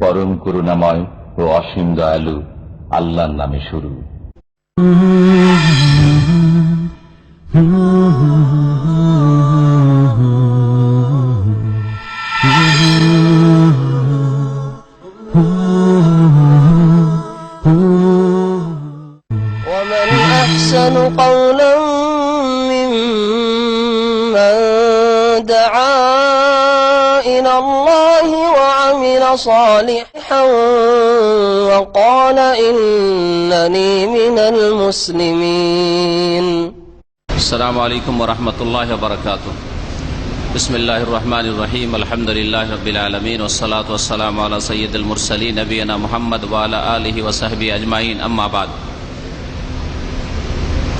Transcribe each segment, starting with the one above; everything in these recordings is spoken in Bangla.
পরম করুণাময় ও অসীম দয়ালু আল্লাহর নামে শুরু। আলাইকুম রহমতুল্লাহ বরকাত বিসমিল্লাহ রহমান রহিম আলহামদুলিল্লাহ আল্লাহ মুরসলী মোহাম্মদ আলহি আজমাইন আম্মাবাদ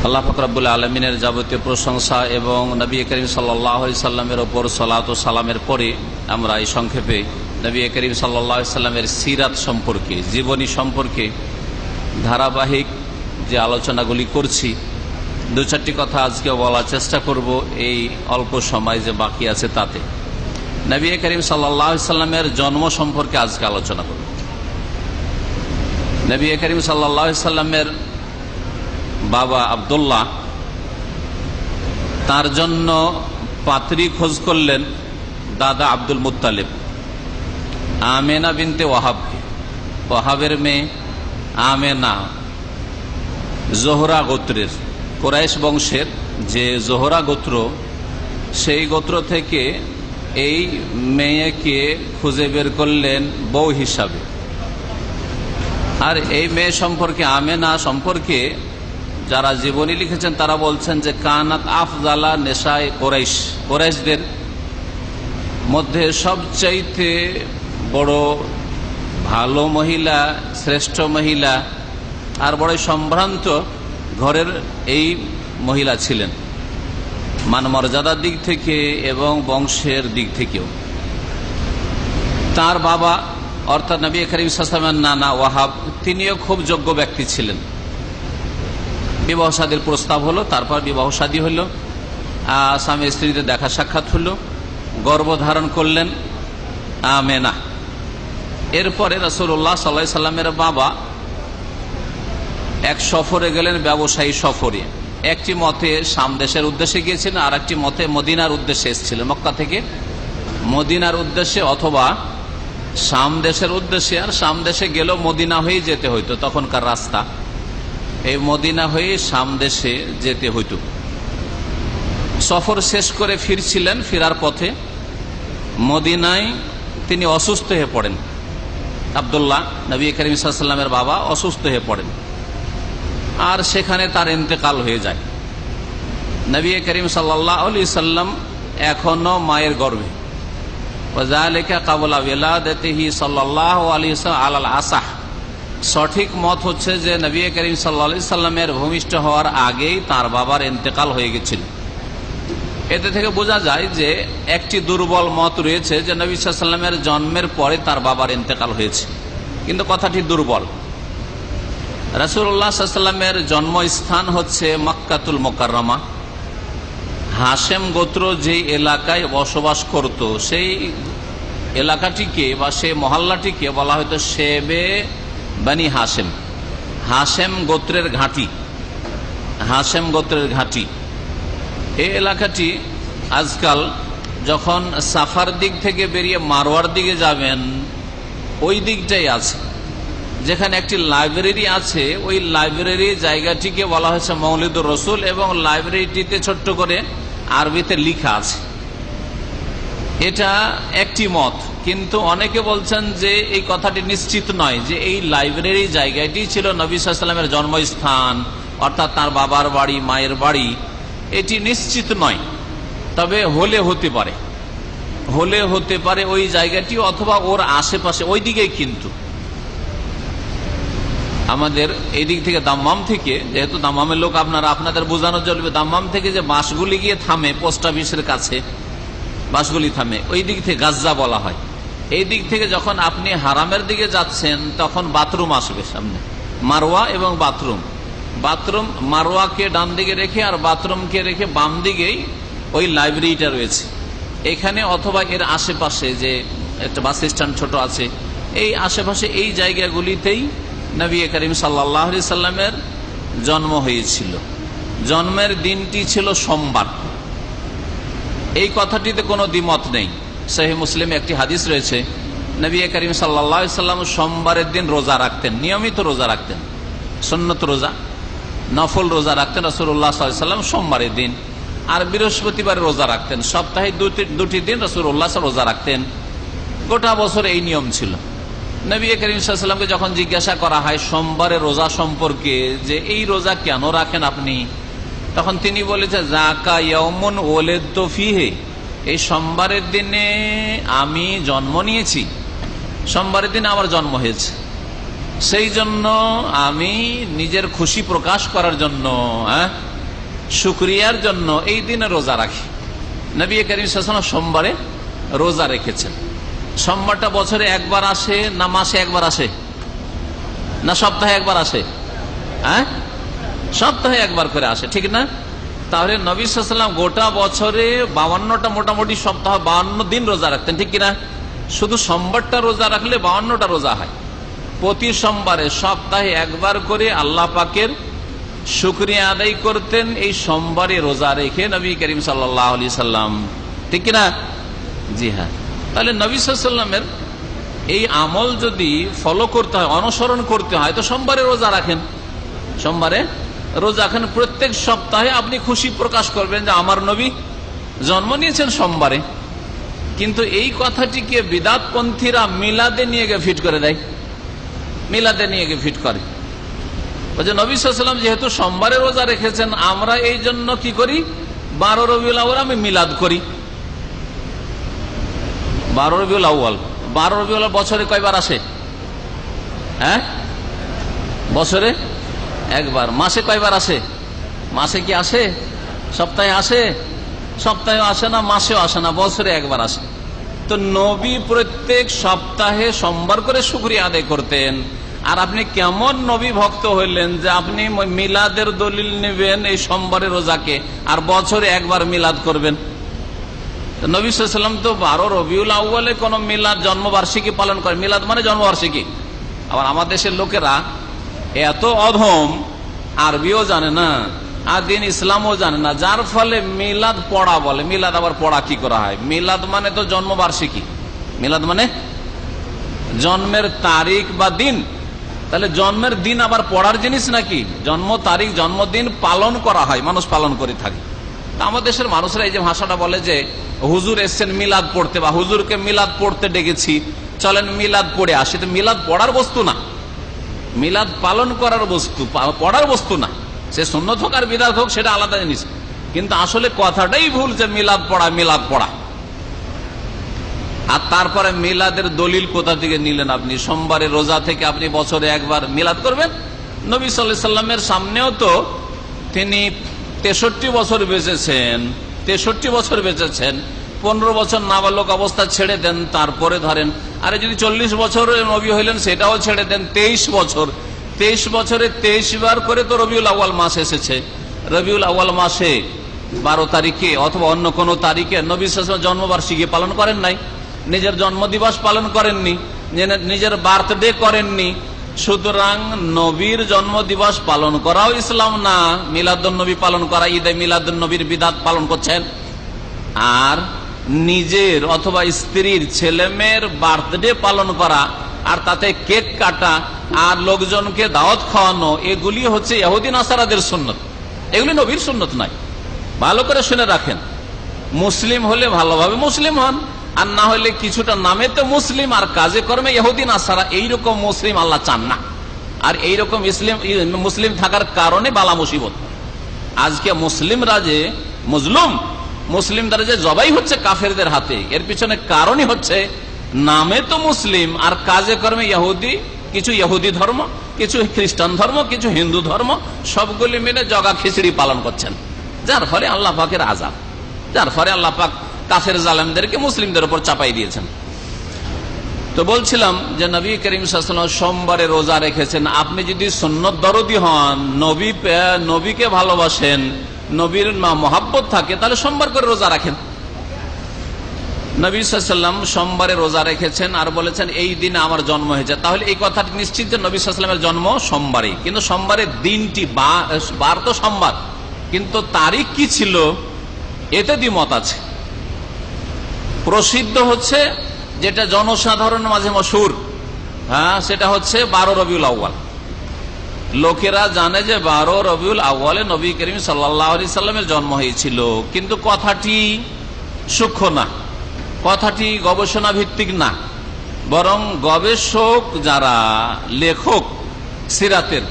আল্লাহ ফকরাবুল আলমিনের যাবতীয় প্রশংসা এবং নবী করিম সাল্লাহ সাল্লামের ওপর সলাত ও সালামের পরে আমরা এই সংক্ষেপে নবী করিম সাল্লাহ সাল্লামের সিরাত সম্পর্কে জীবনী সম্পর্কে ধারাবাহিক যে আলোচনাগুলি করছি দু চারটি কথা আজকে বলার চেষ্টা করব এই অল্প সময় যে বাকি আছে তাতে। নবী করিম সাল্লামের জন্ম সম্পর্কে আজকে আলোচনা করব। নবী করিম সাল্লামের বাবা আবদুল্লাহ তার জন্য পাত্রী খোঁজ করলেন দাদা আব্দুল মুতালেব আমেনা বিনতে ওয়াহাবকে। ওয়াহাবের মেয়ে আমেনা, জোহরা গোত্রের। কোরাইশ বংশের যে জোহরা গোত্র, সেই গোত্র থেকে এই মেয়েকে খুঁজে বের করলেন বউ হিসাবে। আর এই মেয়ে সম্পর্কে আমেনা সম্পর্কে যারা জীবনী লিখেছেন, তারা বলছেন যে, কানাত আফজালা নেশায় কোরাইশ, কোরাইশদের মধ্যে সবচাইতে বড় ভালো মহিলা, শ্রেষ্ঠ মহিলা, আর বড় সম্ভ্রান্ত ঘরের এই মহিলা ছিলেন। মান মর্যাদার দিক থেকে এবং বংশের দিক থেকেও। তার বাবা, অর্থাৎ নবী করিম সাসামের নানা ওয়াহাব, তিনিও খুব যোগ্য ব্যক্তি ছিলেন। বিবাহ সাদীর প্রস্তাব হলো, তারপর বিবাহ সাদী হলো স্বামী স্ত্রীতে দেখা সাক্ষাৎ হলো গর্ভধারণ করলেন আমেনা এরপরে রসুল্লাহ সাল্লাহ সাল্লামের বাবা এক সফরে গেলেন ব্যবসায়ী সফরে। একটি মতে সামদেশের উদ্দেশ্যে গিয়েছিলেন আর একটি মতে মদিনার উদ্দেশ্যে এসেছিলেন। মক্কা থেকে মদিনার উদ্দেশ্যে অথবা সামদেশের উদ্দেশ্যে, আর সামদেশে গেলেও মদিনা হয়ে যেতে হইতো, তখনকার রাস্তা। এই মদিনা হয়ে সামদেশে যেতে হইতো। সফর শেষ করে ফিরছিলেন, ফেরার পথে মদিনায় তিনি অসুস্থ হয়ে পড়েন। আবদুল্লাহ, নবী করিম সাল্লামের বাবা অসুস্থ হয়ে পড়েন। আর সেখানে তার ইন্তেকাল হয়ে যায়। নবী করিম সাল্লাহ আলি সাল্লাম এখনও মায়ের গর্ভে। কাবুলা সঠিক মত হচ্ছে যে নবী করিম সাল্লা সাল্লামের ভূমিষ্ঠ হওয়ার আগেই তার বাবার ইন্তেকাল হয়ে গেছিল। এতে থেকে বোঝা যায় যে একটি দুর্বল মত রয়েছে যে নবী সাল্লামের জন্মের পরে তার বাবার ইন্তেকাল হয়েছে। কিন্তু কথাটি দুর্বল। রাসুল্লাহ সাল্লামের জন্মস্থান হচ্ছে মক্কাতুল মোকাররমা। হাসেম গোত্র যে এলাকায় বসবাস করত, সেই এলাকাটিকে বা সেই মহল্লাটিকে বলা হয়তো সেবে বানি হাসেম হাসেম গোত্রের ঘাঁটি। হাসেম গোত্রের ঘাঁটি। এই এলাকাটি আজকাল যখন সাফার দিক থেকে বেরিয়ে মারোয়ার দিকে যাবেন, ওই দিকটাই আছে। যেখানে একটি লাইব্রেরি আছে, ওই লাইব্রেরি জায়গাটিকে বলা হয়েছে মৌলিদুর রসুল এবং লাইব্রেরিটিতে ছোট্ট করে আরবিতে লিখা আছে। এটা একটি মত, কিন্তু অনেকে বলছেন যে এই কথাটি নিশ্চিত নয় যে এই লাইব্রেরি জায়গাটি ছিল নবী সাল্লামের জন্মস্থান, অর্থাৎ তার বাবার বাড়ি, মায়ের বাড়ি। এটি নিশ্চিত নয়, তবে হলে হতে পারে। হলে হতে পারে ওই জায়গাটি অথবা ওর আশেপাশে ওই দিকেই কিন্তু। আমাদের এই দিক থেকে দাম্মাম থেকে, যেহেতু দাম্মামের লোক আপনারা, আপনাদের বোঝানো চলবে, দাম্মাম থেকে যে বাসগুলি গিয়ে থামে, পোস্ট অফিসের কাছে বাসগুলি থামে, ওই দিক থেকে গাজ্জা বলা হয়। এই দিক থেকে যখন আপনি হারামের দিকে যাচ্ছেন, তখন বাথরুম আসবে সামনে। মারোয়া এবং বাথরুম। বাথরুম মারোয়াকে ডান দিকে রেখে আর বাথরুমকে রেখে বাম দিকেই ওই লাইব্রেরিটা রয়েছে। এখানে অথবা এর আশেপাশে যে একটা বাস স্ট্যান্ড ছোট আছে, এই আশেপাশে এই জায়গাগুলিতেই নবী করিম সাল্লাহ সাল্লামের জন্ম হয়েছিল। জন্মের দিনটি ছিল সোমবার। এই কথাটিতে কোনো দ্বিমত নেই। সহি মুসলিমে একটি হাদিস রয়েছে, নবী করিম সাল্লা সাল্লাম সোমবারের দিন রোজা রাখতেন, নিয়মিত রোজা রাখতেন। সন্নত রোজা, নফল রোজা রাখতেন রসুল্লাহ সাল্লাম সোমবারের দিন। আর বৃহস্পতিবার রোজা রাখতেন। সপ্তাহে দুটি দুটি দিন রসুল্লাহ রোজা রাখতেন। গোটা বছর এই নিয়ম ছিল। নবী করিম সাল্লামকে যখন জিজ্ঞাসা করা হয়, সোমবারের রোজা সম্পর্কে যে এই রোজা কেন রাখেন আপনি? তখন তিনি বলেছে জাকা ইয়মন ওলেদ তো ফিহে। এই সোমবারের দিনে আমি জন্ম নিয়েছি। সোমবারের দিনে আমার জন্ম হয়েছে। সেই জন্য আমি নিজের খুশি প্রকাশ করার জন্য হ্যাঁ শুক্রিয়ার জন্য এই দিনে রোজা রাখি। নবী করিম সোমবারে রোজা রেখেছেন। সোমবারটা বছরে একবার আসে না মাসে একবার আসে? না সপ্তাহে একবার আসে? হ্যাঁ? সপ্তাহে একবার করে আসে, ঠিক না? তাহলে নবী সাল্লাম গোটা বছরে বাউান্নটা মোটামুটি সপ্তাহ বাউন্ন দিন রোজা রাখতেন, ঠিক কিনা? শুধু সোমবারটা রোজা রাখলে বাউান্নটা রোজা হয়। প্রতি সোমবারে সপ্তাহে একবার করে আল্লাহ পাকের শুক্রিয়া আদায় করতেন, এই সোমবারে রোজা রেখে নবী করিম সাল্লাহ আলি সাল্লাম ঠিক কিনা? জি হ্যাঁ। তাহলে নবী সাল্লামের এই আমল যদি ফলো করতে হয়, অনুসরণ করতে হয়, তো সোমবারে রোজা রাখেন। সোমবারে রোজা রাখেন। প্রত্যেক সপ্তাহে আপনি খুশি প্রকাশ করবেন যে আমার নবী জন্ম নিয়েছেন সোমবারে। কিন্তু এই কথাটিকে বিদাতপন্থীরা মিলাদে নিয়ে গিয়ে ফিট করে দেয়। মিলাদে নিয়ে গিয়ে ফিট করে। যে নবী সাল্লাম যেহেতু সোমবারে রোজা রেখেছেন, আমরা এই জন্য কি করি? বারো রবিউল আমি মিলাদ করি। বারো রবিউল আউ্ল বারো রবিউল বছরে কয়বার আসে? হ্যাঁ? বছরে একবার। মাসে কয়বার আসে? মাসে কি আসে? সপ্তাহে আসে? সপ্তাহে আসে না, মাসেও আসে না, বছরে একবার আসে। তো নবী প্রত্যেক সপ্তাহে সোমবার করে শুক্রিয়া আদায় করতেন। আর আপনি কেমন নবী ভক্ত হইলেন যে আপনি মিলাদের দলিল নেবেন এই সোমবারের রোজাকে, আর বছরে একবার মিলাদ করবেন। নবী সাল্লাম তো বারো রবিউল আউ্বালে কোন মিলাদ জন্মবার্ষিকী পালন করে মিলাদ মানে জন্মবার্ষিকী। আবার আমার দেশের লোকেরা এত অধম, আরবিও জানে না আর দিন ইসলামও জানে না, যার ফলে মিলাদ পড়া বলে। মিলাদ আবার পড়া কি করা হয়? মিলাদ মানে তো জন্মবার্ষিকী। মিলাদ মানে জন্মের তারিখ বা দিন। তাহলে জন্মের দিন আবার পড়ার জিনিস নাকি? জন্ম তারিখ, জন্মদিন পালন করা হয়, মানুষ পালন করে থাকে। আমাদের দেশের মানুষরা এই যে ভাষাটা বলে যে, হুজুর এসছেন মিলাদ পড়তে বা, হুজুরকে মিলাদ পড়তে ডেকেছি, চলেন মিলাদ পড়ে আসি। তো মিলাদ পড়ার বস্তু না। মিলাদ পালন করার বস্তু পড়ার বস্তু না। সে সুন্নত হোক আর বিদাত হোক, সেটা আলাদা জিনিস। কিন্তু আসলে কথাটাই ভুল যে মিলাদ পড়া মিলাদ পড়া। আর তারপরে মিলাদের দলিল কোথা থেকে নিলেন আপনি? সোমবারে রোজা থেকে আপনি বছরে একবার মিলাদ করবেন? নবী সাল্লামের সামনেও তো তিনি তেষট্টি বছর বেঁচেছেন, তেষট্টি বছর বেঁচেছেন, পনেরো বছর নাবালক অবস্থা ছেড়ে দেন, তারপরে ধরেন, আরে যদি চল্লিশ বছর নবী হইলেন, সেটাও ছেড়ে দেন, তেইশ বছর, তেইশ বছরে তেইশ বার করে তো রবিউল আওয়াল মাস এসেছে। রবিউল আওয়াল মাসে বারো তারিখে অথবা অন্য কোনো তারিখে নবী জন্মবার্ষিকী পালন করেন নাই, নিজের জন্মদিবস পালন করেননি নিজের বার্থডে করেননি সুতরাং নবীর জন্মদিবস পালন করাও ইসলাম না মিলাদুল নবী পালন করা, ঈদে মিলাদুল নবীর বিদাত পালন করছেন। আর নিজের অথবা স্ত্রীর ছেলে মেয়ের বার্থডে পালন করা, আর তাতে কেক কাটা, আর লোকজনকে দাওয়াত খাওয়ানো, এগুলি হচ্ছে ইহুদিন আসারাদের সুন্নত। এগুলি নবীর সুন্নত নয় ভালো করে শুনে রাখেন। মুসলিম হলে ভালোভাবে মুসলিম হন। আর না হলে কিছুটা নামে তো মুসলিম আর কাজে কর্মে ইহুদিন আসারা এইরকম মুসলিম আল্লাহ চান না। আর এইরকম ইসলিম মুসলিম থাকার কারণে বালা মুসিবত। আজকে মুসলিম রাজে মুসলুম মুসলিম যে জবাই হচ্ছে কাফেরদের হাতে, এর পিছনে কারণই হচ্ছে নামে তো মুসলিম আর কাজে কর্মে ইহুদি, কিছু ইহুদি ধর্ম, কিছু খ্রিস্টান ধর্ম, কিছু হিন্দু ধর্ম, সবগুলি মিলে জগা খিচড়ি পালন করছেন। যার ফলে আল্লাহ পাকের আজাব যার ফলে আল্লাহ পাক কাফের জালেমদেরকে মুসলিমদের উপর চাপাই দিয়েছেন। তো বলছিলাম যে নবী করিম সোমবারে রোজা রেখেছেন। আপনি যদি সন্ন্যত দরদি হন, নবী নবীকে ভালোবাসেন, নবীর মহাব্বত থাকে, তাহলে সোমবার করে রোজা রাখেন। নবী সোমবারে রোজা রেখেছেন আর বলেছেন, এই দিন আমার জন্ম হয়েছে। তাহলে এই কথাটি নিশ্চিত যে নবী জন্ম সোমবারে কিন্তু সোমবারের দিনটি বার তো সোমবার। কিন্তু তারিখ কি ছিল? এতে দ্বিমত আছে। প্রসিদ্ধ হচ্ছে যেটা জনসাধারণের মাঝে মশুর হ্যাঁ সেটা হচ্ছে বারো রবিউল আউ্বাল লোকেরা জানে যে বারো রবিউল আউ্বালে নবী করিম আলি সাল্লামের জন্ম হয়েছিল। কিন্তু কথাটি সূক্ষ্ম না, কথাটি গবেষণা ভিত্তিক না, বরং গবেষক যারা, লেখক, সিরাতের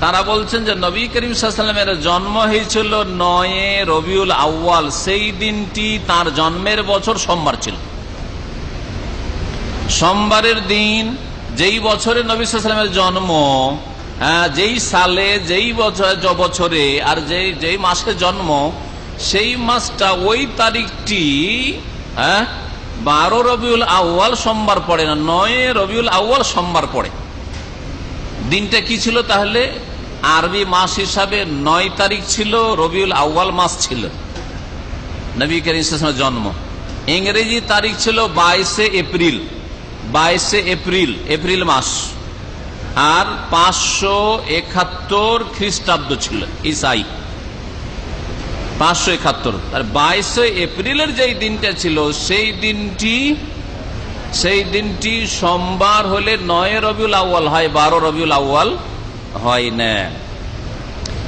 তারা বলছেন যে নবী করিম সাল্লামের জন্ম হয়েছিল নয়ে রবিউল আউ্বাল সেই দিনটি তার জন্মের বছর সোমবার ছিল। সোমবারের দিন যেই বছরে নবী সাল্লামের জন্ম হ্যাঁ, যেই সালে যেই বছর আর যেই যেই মাসে জন্ম সেই মাসটা ওই তারিখটি হ্যাঁ, বারো রবিউল আউ্য়াল সোমবার পড়ে না নয় রবিউল আউ্য়াল সোমবার পড়ে। দিনটা কি ছিল তাহলে? আরবি মাস হিসাবে নয় তারিখ ছিল, রবিউল আউ্য়াল মাস ছিল। নবী করিম সাল্লামের জন্ম। ইংরেজি তারিখ ছিল বাইশে এপ্রিল বাইশে এপ্রিল এপ্রিল মাস। আর পাঁচশো একাত্তর খ্রিস্টাব্দ ছিল ইসাই পাঁচশো একাত্তর। আর বাইশে এপ্রিলের যেই দিনটা ছিল, সেই দিনটি সেই দিনটি সোমবার হলে নয় রবিউল আউ্য়াল হয়, বারো রবিউল আউ্য়াল হয় না।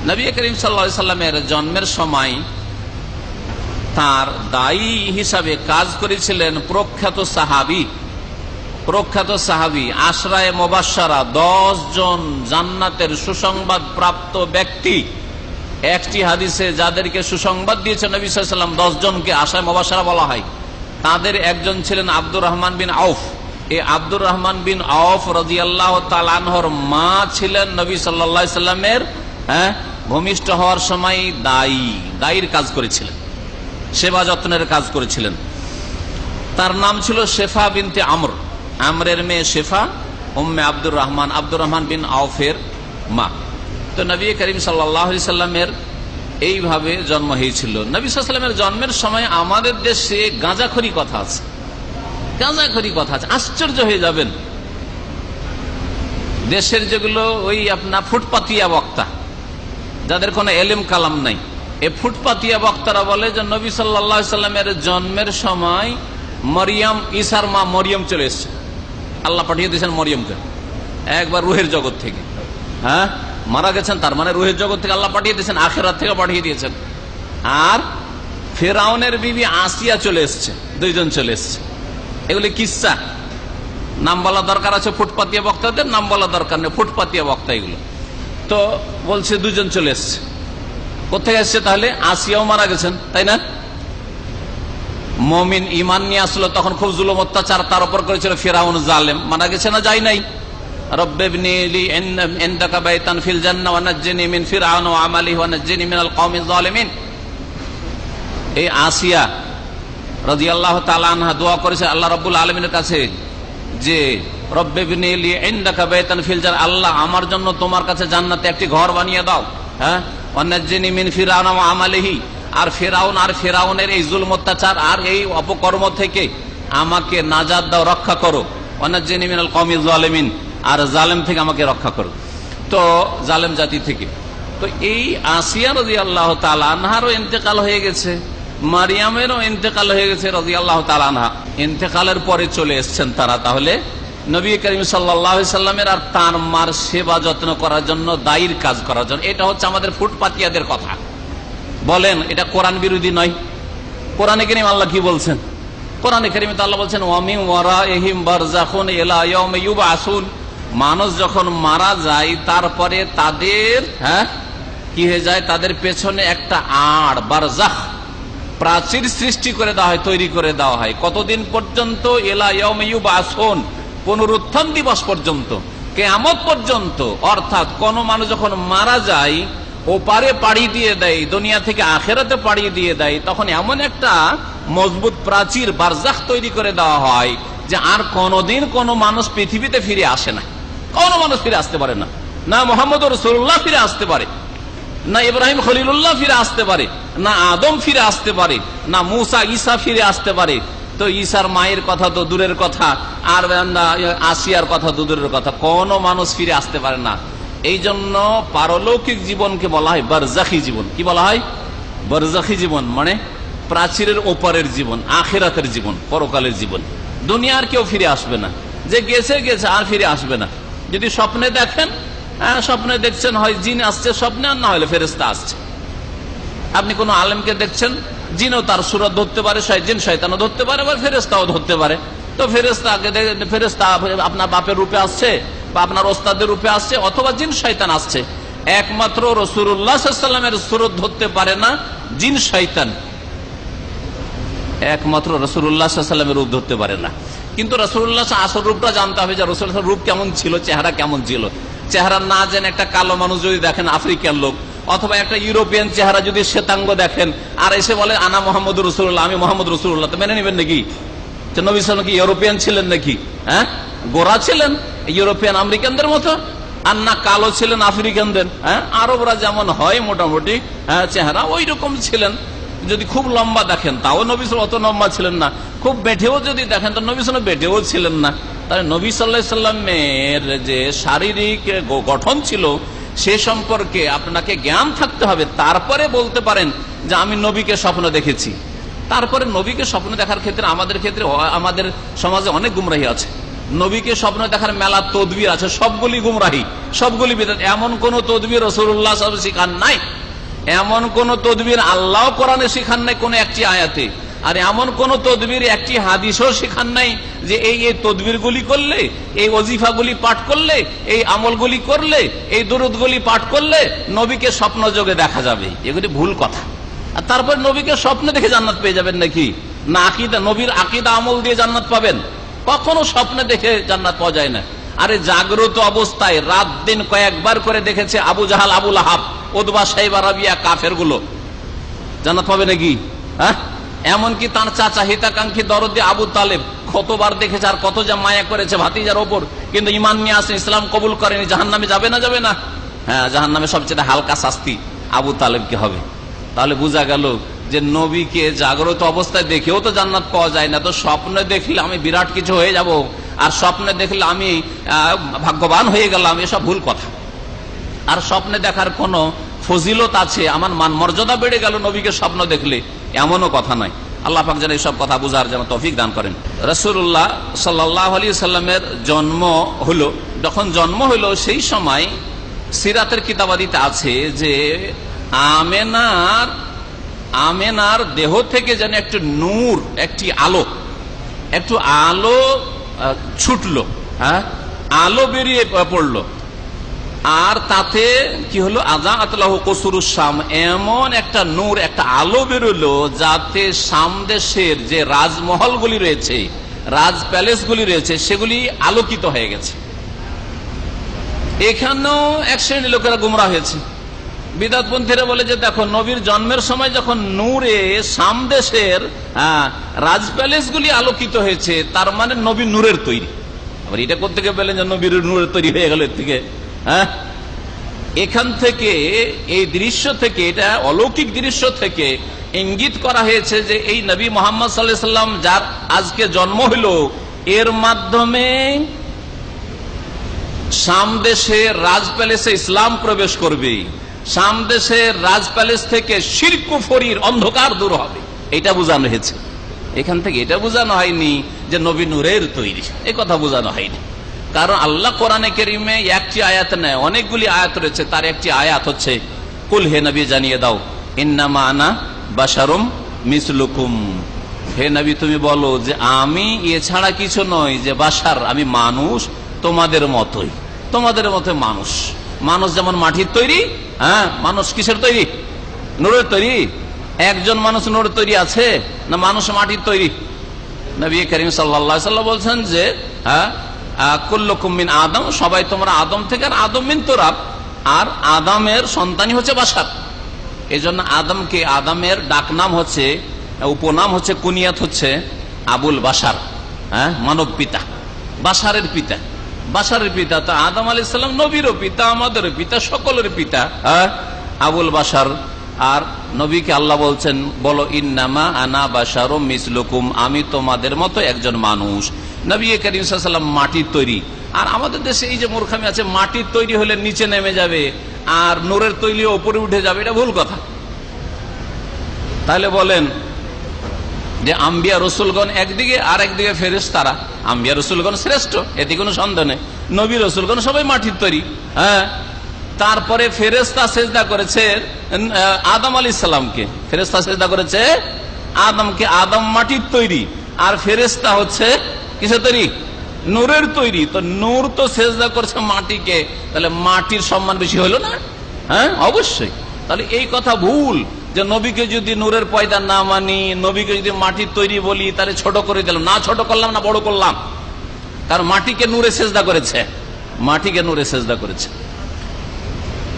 নবী করিম সাল্লা সাল্লামের জন্মের সময় তার দায়ী হিসাবে কাজ করেছিলেন প্রখ্যাত সাহাবি। প্রখ্যাত সাহাবি আশ্রায় মোবাসারা দশ জন জান্নাতের সুসংবাদ প্রাপ্ত ব্যক্তি। একটি হাদিসে যাদেরকে সুসংবাদ দিয়েছে নবী সাল্লাম, দশ জনকে আশায় মোবাসারা বলা হয়। তাদের একজন ছিলেন আব্দুর রহমান বিন আউফ। এই আব্দুর রহমান বিন আউফ রাজি আল্লাহ তালানহর মা ছিলেন নবী সাল্লা সাল্লামের হ্যাঁ ভূমিষ্ঠ হওয়ার সময় দায়ী, দায়ীর কাজ করেছিলেন, সেবা যত্নের কাজ করেছিলেন। তার নাম ছিল শেফা বিনতে আমর, আমরের মেয়ে শেফা, উম্মে আব্দুর রহমান আব্দুর রহমান বিন আউফের মা। তো নবী করিম সাল্লামের এইভাবে জন্ম হয়েছিল। নবী সাল্লামের জন্মের সময় আমাদের দেশে গাঁজাখড়ি কথা আছে। গাঁজাখড়ি কথা আছে, আশ্চর্য হয়ে যাবেন। দেশের যেগুলো ওই আপনার ফুটপাতিয়া বক্তা, যাদের কোনো এলেম কালাম নাই, এ ফুটপাতিয়া বক্তারা বলে যে নবী সাল্লা সাল্লামের জন্মের সময় মরিয়াম ইসার মা মরিয়ম চলে এসছে। আল্লাহ পাঠিয়ে দিয়েছেন মরিয়মকে। একবার রুহের জগৎ থেকে। হ্যাঁ? মারা গেছেন, তার মানে রুহের জগৎ থেকে আল্লাহ পাঠিয়ে দিয়েছেন, আখেরাত থেকে পাঠিয়ে দিয়েছেন। আর ফেরাউনের বিবি আসিয়া চলে এসছে, দুইজন চলে এসছে। এগুলি কিসা? নাম বলা দরকার আছে ফুটপাতিয়া বক্তাদের, নাম বলা দরকার নেই ফুটপাতিয়া বক্তা এগুলো। তো বলছে দুজন চলে এসছে। কোথায় এসছে তাহলে? আসিয়াও মারা গেছেন, তাই না? মমিন ইমান নিয়ে আসলো, তখন খুব জুলুম, অত্যাচার, তার উপর করেছিল ফেরাউন জালেম। মারা গেছে না যাই নাই? এই আসিয়া রাদিয়াল্লাহু তাআলা আনহা দোয়া করেছে আল্লাহ রাব্বুল আলামিনের কাছে যে রব্বেবনি লি ইনদাকা বাইতান ফিল জান আল্লাহ আমার জন্য তোমার কাছে জান্নাতে একটি ঘর বানিয়ে দাও। হ্যাঁ? মিন ফিরআউন ওয়া আমালিহি আর ফেরাউন আর ফেরাউনের এই জুলম অত্যাচার আর এই অপকর্ম থেকে আমাকে নাজাদ দাও, রক্ষা করো। ওয়ানাজ্জিনি মিনাল কওমিজ জালিমিন আর জালেম থেকে আমাকে রক্ষা করো। তো, জালেম জাতি থেকে। তো এই আসিয়া রাজি আল্লাহ তালানহারও ইন্তেকাল হয়ে গেছে। মারিয়ামেরও ইন্তেকাল হয়ে গেছে রাজি আল্লাহ তালানহা ইন্তেকালের পরে চলে এসছেন তারা তাহলে। নবী করিম সাল্লামের আর তার মার সেবা যত্ন করার জন্য দায়ীর কাজ করার জন্য। এটা হচ্ছে আমাদের ফুটপাতিয়াদের কথা। বলেন, এটা কোরআন বিরোধী নয়। কোরআনে কেরিম আল্লাহ কি বলছেন? কোরআনে কেরিমে তো আল্লাহ বলছেন ইউবআসুন মানুষ যখন মারা যায়, তারপরে তাদের হ্যাঁ কি হয়ে যায়? তাদের পেছনে একটা আড় বারজাখ প্রাচীর সৃষ্টি করে দেওয়া হয়, তৈরি করে দেওয়া হয়। কতদিন পর্যন্ত? এলা ইউবআসুন পুনরুত্থান দিবস পর্যন্ত। কেয়ামত পর্যন্ত। অর্থাৎ কোন মানুষ যখন মারা যায়, ও পারে পাড়ি দিয়ে দেয়, দুনিয়া থেকে আখেরাতে পাড়ি দিয়ে দেয়, তখন এমন একটা মজবুত প্রাচীর, বারজাখ তৈরি করে দেওয়া হয় যে আর কোনোদিন কোনো মানুষ পৃথিবীতে ফিরে আসে না। কোনো মানুষ ফিরে আসতে পারে না। না মোহাম্মদ রসুল্লাহ ফিরে আসতে পারে। না ইব্রাহিম খলিলুল্লাহ ফিরে আসতে পারে, না আদম ফিরে আসতে পারে, না মুসা ঈসা ফিরে আসতে পারে। তো ঈশার মায়ের কথা তো দূরের কথা, আর আসিয়ার কথা তো দূরের কথা। কোনো মানুষ ফিরে আসতে পারে না। এই জন্য পারলৌকিক জীবনকে বলা হয় বারজাখি জীবন। কি বলা হয়? বারজাখি জীবন মানে প্রাচীরের ওপারের জীবন, আখেরাতের জীবন, পরকালের জীবন। দুনিয়ার কেউ ফিরে আসবে না। যে গেছে গেছে, আর ফিরে আসবে না। যদি স্বপ্নে দেখেন স্বপ্নে দেখছেন হয় জিন আসছে, স্বপ্নে আর না হলে ফেরেস্তা আসছে। আপনি কোন আলেমকে দেখছেন, জিনও তার সুরত ধরতে পারে জিন শয়তানও ধরতে পারে, বা ফেরেস্তাও ধরতে পারে। তো ফেরেস্তাকে দে- ফেরেস্তা আপনার বাপের রূপে আসছে, বা আপনার ওস্তাদের রূপে আসছে, অথবা জিন শয়তান আসছে। একমাত্র রসুরামের সুরত ধরতে পারে না, জিন শয়তান। একমাত্র রসুল্লাহামের রূপ ধরতে পারে না। কিন্তু রসুল্লাহ আসল রূপটা জানতে হবে যে রসুল রূপ কেমন ছিল, চেহারা কেমন ছিল। চেহারা না জেনে একটা কালো মানুষ যদি দেখেন আফ্রিকার লোক, অথবা একটা ইউরোপিয়ান চেহারা যদি শ্বেতাঙ্গ দেখেন, আর এসে বলে, আনা মোহাম্মদ রসুল্লাহ আমি মোহাম্মদ রসুল্লাহ তো মেনে নেবেন নাকি? নবী কি ইউরোপিয়ান ছিলেন নাকি? হ্যাঁ? গোরা ছিলেন, ইউরোপিয়ান আমেরিকানদের মতো, আর না কালো ছিলেন আফ্রিকানদের হ্যাঁ? আরবরা যেমন হয় মোটামুটি হ্যাঁ চেহারা ওই রকম ছিলেন। যদি খুব লম্বা দেখেন, তাও নবী সাল অত লম্বা ছিলেন না। খুব বেঠেও যদি দেখেন, তো নবী সাল বেঠেও ছিলেন না। তাহলে নবী সাল্লাহ সাল্লামের যে শারীরিক গঠন ছিল, সে সম্পর্কে আপনাকে জ্ঞান থাকতে হবে। তারপরে বলতে পারেন যে, আমি নবীকে স্বপ্ন দেখেছি। তারপরে নবীকে স্বপ্ন দেখার ক্ষেত্রে আমাদের ক্ষেত্রে আমাদের সমাজে অনেক গুমরাহি আছে। নবীকে স্বপ্ন দেখার মেলা তদবির আছে, সবগুলি গুমরাহি, সবগুলি এমন কোন তদবির রসুল্লাহ শিখান নাই। এমন কোন তদবির আল্লাহ কোরআনে শিখান নাই কোন একটি আয়াতে। আর এমন কোন তদবির, একটি হাদিসও শিখান নাই যে এই এই তদবিরগুলি করলে, এই অজিফাগুলি পাঠ করলে, এই আমলগুলি করলে, এই দরুদগুলি পাঠ করলে নবীকে স্বপ্ন যোগে দেখা যাবে। এগুলি ভুল কথা। আর তারপর নবীকে স্বপ্নে দেখে জান্নাত পেয়ে যাবেন নাকি? না, আকিদা, নবীর আকিদা আমল দিয়ে জান্নাত পাবেন। কখনো স্বপ্নে দেখে জান্নাত পাওয়া যায় না। আরে জাগ্রত অবস্থায় রাত দিন কয়েকবার করে দেখেছে আবু জাহাল আবুল আহাব ওদবা সাহেব আরাবিয়া কাফেরগুলো জান্নাত পাবে নাকি? হ্যাঁ? এমনকি তার চাচা হিতাকাঙ্ক্ষী দরদি আবু তালেব কতবার দেখেছে আর কত যা মায়া করেছে ভাতিজার ওপর। কিন্তু ইমান নিয়ে আসে, ইসলাম কবুল করেনি জাহান নামে যাবে না যাবে না? হ্যাঁ জাহান নামে সবচেয়ে হালকা শাস্তি আবু তালেবকে হবে। তাহলে বোঝা গেল যে নবীকে জাগ্রত অবস্থায় দেখেও তো জান্নাত পাওয়া যায় না। তো স্বপ্নে দেখলে আমি বিরাট কিছু হয়ে যাব। আর স্বপ্নে দেখলে আমি ভাগ্যবান হয়ে গেলাম, এসব ভুল কথা। আর স্বপ্নে দেখার কোন ফজিলত আছে? আমার মান মর্যাদা বেড়ে গেল, নবীকে স্বপ্ন দেখলে। এমনও কথা নয়। আল্লাহ পাক যেন এইসব কথা বুঝার যেন তৌফিক দান করেন। রসুল্লাহ সাল্লাহ আলী সাল্লামের জন্ম হলো, যখন জন্ম হলো, সেই সময় সিরাতের কিতাবাদিতে আছে যে, আমেনার আমেনার দেহ থেকে যেন একটু নূর, একটি আলো, একটু আলো ছুটলো হ্যাঁ? আলো বেরিয়ে পড়ল। আর তাতে কি হলো? আজা আতলাহ কসুরুসাম এমন একটা নূর, একটা আলো বেরোলো যাতে সামদেশের যে রাজমহলগুলি রয়েছে, রাজ প্যালেসগুলি রয়েছে, সেগুলি আলোকিত হয়ে গেছে। এখানেও এক শ্রেণির লোকেরা গুমরা হয়েছে। বিদাতপন্থীরা বলে যে দেখো, নবীর জন্মের সময় যখন নূরে সামদেশের রাজ প্যালেসগুলি আলোকিত হয়েছে, তার মানে নবী নূরের তৈরি। আবার এটা করতে গিয়ে বললেন যে নবীর নূরের তৈরি হয়ে গেল এর থেকে? হ্যাঁ এখান থেকে, এই দৃশ্য থেকে, এটা অলৌকিক দৃশ্য থেকে ইঙ্গিত করা হয়েছে যে এই নবী মোহাম্মদ সাল্লাহ সাল্লাম যার আজকে জন্ম হইল, এর মাধ্যমে সামদেশে রাজ প্যালেসে ইসলাম প্রবেশ করবে সামদেশে রাজ প্যালেস থেকে শিরকুফরির অন্ধকার দূর হবে। এটা বোঝানো হয়েছে। এখান থেকে এটা বোঝানো হয়নি যে নবী নূরের তৈরি। এই কথা বোঝানো হয়নি। কারণ আল্লাহ কোরআনে কেরিমে একটি আয়াত নেয়, অনেকগুলি আয়াত রয়েছে। তার একটি আয়াত হচ্ছে, কুল হে নবী, জানিয়ে দাও ইন্নামা আনা বাসারুম মিসলুকুম। হে নবী, তুমি বলো যে, আমি এছাড়া কিছু নয় যে বাসার আমি মানুষ তোমাদের মতোই, তোমাদের মতো মানুষ। মানুষ যেমন মাটির তৈরি হ্যাঁ মানুষ কিসের তৈরি? নুরের তৈরি। একজন মানুষ নুরের তৈরি আছে না মানুষ মাটির তৈরি? নবী করিম সাল্লা বলছেন যে হ্যাঁ কুল্লকুমিন আদম, সবাই তোমরা আদম থেকে আর আদম মিন তোরাব আর আদমের সন্তানই হচ্ছে বাসার এই জন্য আদমকে আদমের ডাকনাম হচ্ছে, উপনাম হচ্ছে কুনিয়াত হচ্ছে আবুল বাসার হ্যাঁ মানব পিতা বাসারের পিতা। বাসারের পিতা তো আদম আলি সাল্লাম নবীরও পিতা আমাদের পিতা, সকলের পিতা হ্যাঁ? আবুল বাসার আর নবীকে আল্লাহ বলছেন, বলো, ইন্নামা আনা বাসারো মিসলুকুম, আমি তোমাদের মতো একজন মানুষ। নবী করিম সাল্লাম মাটির তৈরি। আর আমাদের দেশে এই যে মূর্খামি আছে, মাটির তৈরি হলে নিচে নেমে যাবে, আর নোরের তৈরি ওপরে উঠে যাবে, এটা ভুল কথা। তাহলে বলেন যে আম্বিয়া রসুলগণ একদিকে আর একদিকে ফেরেস তারা আম্বিয়া রসুলগণ শ্রেষ্ঠ, এতে কোনো সন্দেহ নেই। নবী রসুলগণ সবাই মাটির তৈরি হ্যাঁ? তারপরে ফেরেস্তা সেজদা করেছে আদম আলী সালামকে। ফেরেস্তা সেজদা করেছে, আদমকে, আদম মাটির তৈরি। আর ফেরেস্তা হচ্ছে কিসের তৈরি? নূরের তৈরি। তো নূর তো সেজদা করছে মাটিকে। তাহলে মাটির সম্মান বেশি হলো না? হ্যাঁ? অবশ্যই। তাহলে এই কথা ভুল। যে নবীকে যদি নূরের পয়দা না মানি, নবীকে যদি মাটির তৈরি বলি, তাহলে ছোট করে দিলাম। না ছোট করলাম, না বড় করলাম। কারণ মাটিকে নূরে সেজদা করেছে। মাটিকে নূরে সেজদা করেছে।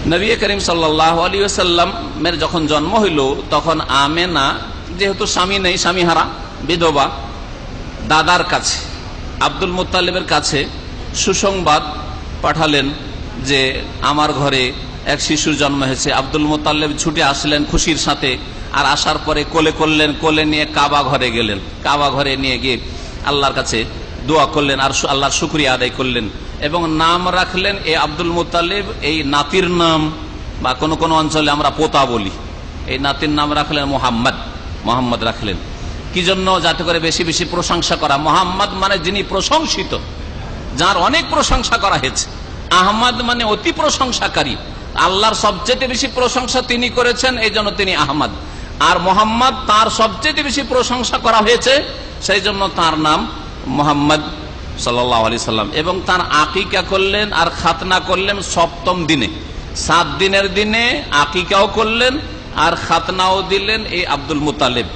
নবী করিম সাল্লাহ আলী সাল্লামের যখন জন্ম হইল, তখন আমেনা, যেহেতু স্বামী নেই স্বামী হারা বিধবা, দাদার কাছে, আব্দুল মোত্তালেবের কাছে সুসংবাদ পাঠালেন যে, আমার ঘরে এক শিশুর জন্ম হয়েছে। আব্দুল মোতাল্লেব ছুটে আসলেন খুশির সাথে আর আসার পরে কোলে করলেন, কোলে নিয়ে কাবা ঘরে গেলেন। কাবা ঘরে নিয়ে গিয়ে আল্লাহর কাছে দোয়া করলেন আর আল্লাহর শুক্রিয়া আদায় করলেন। এবং নাম রাখলেন এ আব্দুল মোতালেব, এই নাতির নাম বা কোন কোন অঞ্চলে আমরা পোতা বলি। এই নাতির নাম রাখলেন মোহাম্মদ মোহাম্মদ রাখলেন। কি জন্য যাতে করে বেশি বেশি প্রশংসা করা? মোহাম্মদ মানে যিনি প্রশংসিত, যার অনেক প্রশংসা করা হয়েছে। আহমদ মানে অতি প্রশংসাকারী। আল্লাহর সবচেয়ে বেশি প্রশংসা তিনি করেছেন, এই জন্য তিনি আহমদ। আর মোহাম্মদ তার সবচেয়ে বেশি প্রশংসা করা হয়েছে, সেই জন্য তার নাম মোহাম্মদ সাল্লাম। এবং তার আকিকা করলেন আর খাতনা করলেন সপ্তম দিনে। সাত দিনের দিনে আকিকাও করলেন আর খাতনাও দিলেন এই আব্দুল মুতালেব।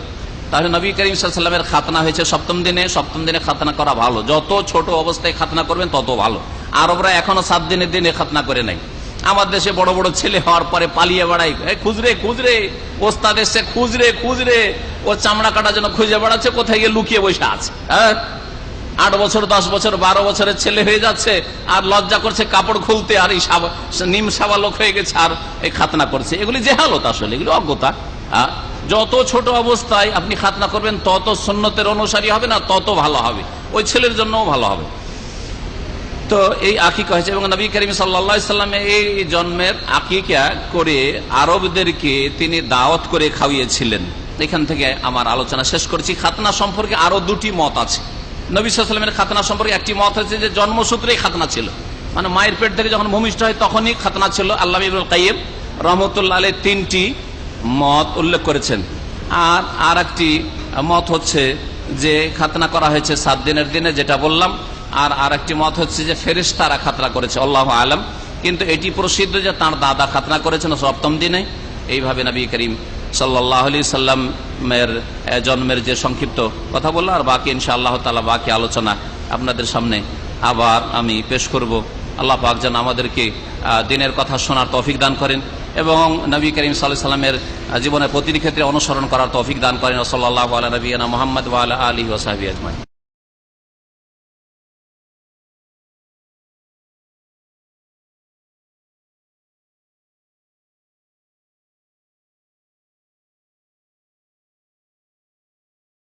তাহলে নবী করিম সাল্লামের খাতনা হয়েছে সপ্তম দিনে। সপ্তম দিনে খাতনা করা ভালো। যত ছোট অবস্থায় খাতনা করবেন তত ভালো। আরবরা এখনও সাত দিনের দিনে খাতনা করে নাই। আমার দেশে বড় বড় ছেলে হওয়ার পরে পালিয়ে বেড়াই। এই খুচরে খুচরে ওস্তাদ এসছে খুচরে খুচরে ও চামড়া কাটার জন্য খুঁজে বেড়াচ্ছে কোথায় গিয়ে লুকিয়ে বসে আছে হ্যাঁ? আট বছর দশ বছর বারো বছরের ছেলে হয়ে যাচ্ছে আর লজ্জা করছে কাপড় খুলতে আর এই নিম সাবা লোক হয়ে গেছে আর এই খাতনা করছে। এগুলি জেহালত আসলে এগুলি অজ্ঞতা আহ, যত ছোট অবস্থায় আপনি খাতনা করবেন তত সুন্নতের অনুসারী হবে না তত ভালো হবে। ওই ছেলের জন্যও ভালো হবে। তো এই আকিকা হয়েছে এবং নবী করিম সাল্লামের এই জন্মের আকিকা করে আরবদেরকে তিনি দাওয়াত করে খাওয়িয়েছিলেন। এখান থেকে আমার আলোচনা শেষ করছি। খাতনা সম্পর্কে আরও দুটি মত আছে। নবী সাল্লামের খাতনা সম্পর্কে একটি মত হচ্ছে যে জন্মসূত্রেই খাতনা ছিল। মানে মায়ের পেট থেকে যখন ভূমিষ্ঠ হয় তখনই খাতনা ছিল। আল্লাহ ইবুল কাইম রহমতুল্লাহ আলী তিনটি মত উল্লেখ করেছেন। আর আর একটি মত হচ্ছে যে খাতনা করা হয়েছে সাত দিনের দিনে, যেটা বললাম। আর আর একটি মত হচ্ছে যে ফেরিস্তারা খাতনা করেছে, আল্লাহ আলম। কিন্তু এটি প্রসিদ্ধ যে তার দাদা খাতনা করেছেন সপ্তম দিনে। এইভাবে নবী করিম সাল্লাহ আলি সাল্লামের জন্মের যে সংক্ষিপ্ত কথা বলল আর বাকি ইনশা আল্লাহ তালা বাকি আলোচনা আপনাদের সামনে আবার আমি পেশ করব। আল্লাহ পাক যেন আমাদেরকে দিনের কথা শোনার তৌফিক দান করেন এবং নবী করিম সাল্লাহ সাল্লামের জীবনের প্রতিটি ক্ষেত্রে অনুসরণ করার তৌফিক দান করেন। সাল্লাহ আলা নবীনা মোহাম্মদ আলী ওসাহাবি আজমাই